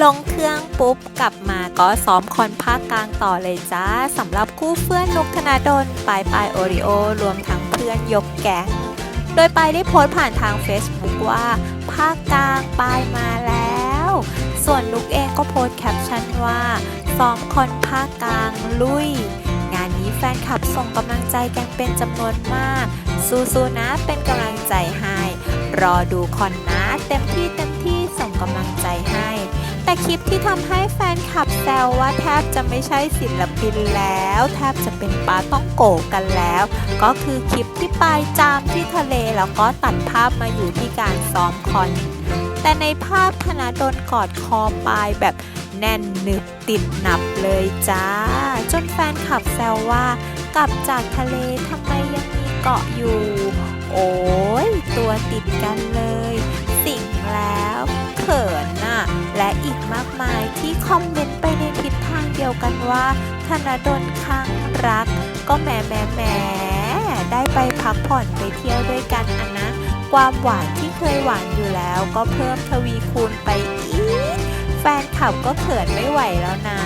ลงเครื่องปุ๊บกลับมาก็ซ้อมคอนภาคกลางต่อเลยจ้าสำหรับคู่เพื่อนนุกธนาดลปายปายโอริโอรวมทั้งเพื่อนยกแก๊งโดยปายได้โพสต์ผ่านทาง Facebook ว่าภาคกลางปายมาแล้ว ส่วนนุกเองก็โพสต์แคปชั่นว่าซ้อมคอนภาคกลางลุย งานนี้แฟนคลับส่งกำลังใจกันเป็นจำนวนมากสู้ๆนะเป็นกำลังใจให้รอดูคอนนะเต็มที่เต็มที่ คลิปที่ทำให้แฟนคลับแซวว่าแทบจะไม่ใช่ศิลปินแล้ว แทบจะเป็นปลาต้องโกกันแล้ว ก็คือคลิปที่ปายจามที่ทะเลแล้วก็ตัดภาพมาอยู่ที่การซ้อมคอน แต่ในภาพธนาดลกอดคอปลายแบบแน่นหนึบติดหนับเลยจ้า จนแฟนคลับแซวว่ากลับจากทะเลทำไมยังมีเกาะอยู่ โอ้ยตัวติดกันเลย อีกมากมายที่คอมเมนต์ไปในทิศทางเดียวกันว่า ธนดลข้างรัก ก็แหมแหมแหมได้ไปพักผ่อนไปเที่ยวด้วยกันอันนะ ความหวานที่เคยหวานอยู่แล้ว ก็เพิ่มทวีคูณไปอีก แฟนคลับก็เขินไม่ไหวแล้วนะ